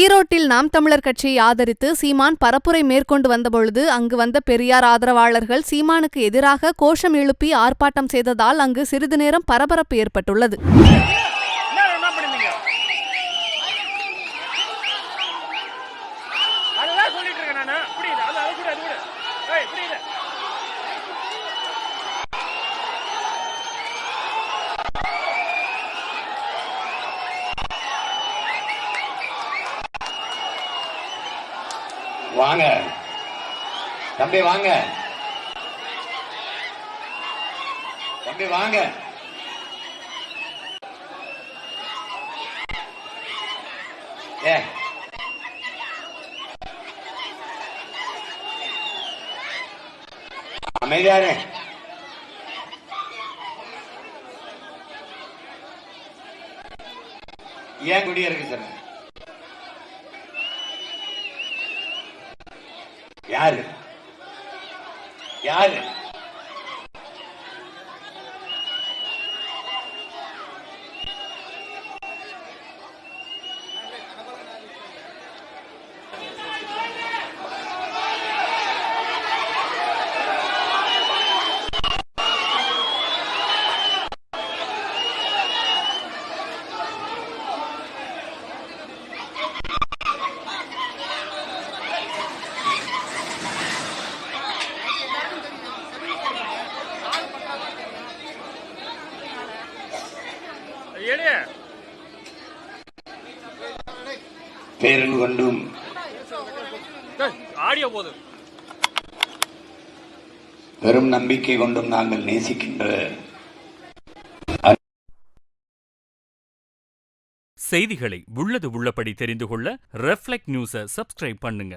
ஈரோட்டில் நாம் தமிழர் கட்சியை ஆதரித்து சீமான் பரப்புரை மேற்கொண்டு வந்தபொழுது அங்கு வந்த பெரியார் ஆதரவாளர்கள் சீமானுக்கு எதிராக கோஷம் எழுப்பி ஆர்ப்பாட்டம் செய்ததால் அங்கு சிறிது நேரம் பரபரப்பு ஏற்பட்டுள்ளது. வாங்க. தம்பி வாங்க. தம்பி வாங்க. ஏ. அமைதியாரு ஏன் குடியிருக்கு சார் யாரு? யாரு? பேரன் கொண்டும். ஆடியோ போதும் பெரும் நம்பிக்கை கொண்டும் நாங்கள் நேசிக்கின்ற செய்திகளை உள்ளது உள்ளபடி தெரிந்து கொள்ள ரெஃப்ளெக்ட் நியூஸை சப்ஸ்கிரைப் பண்ணுங்க.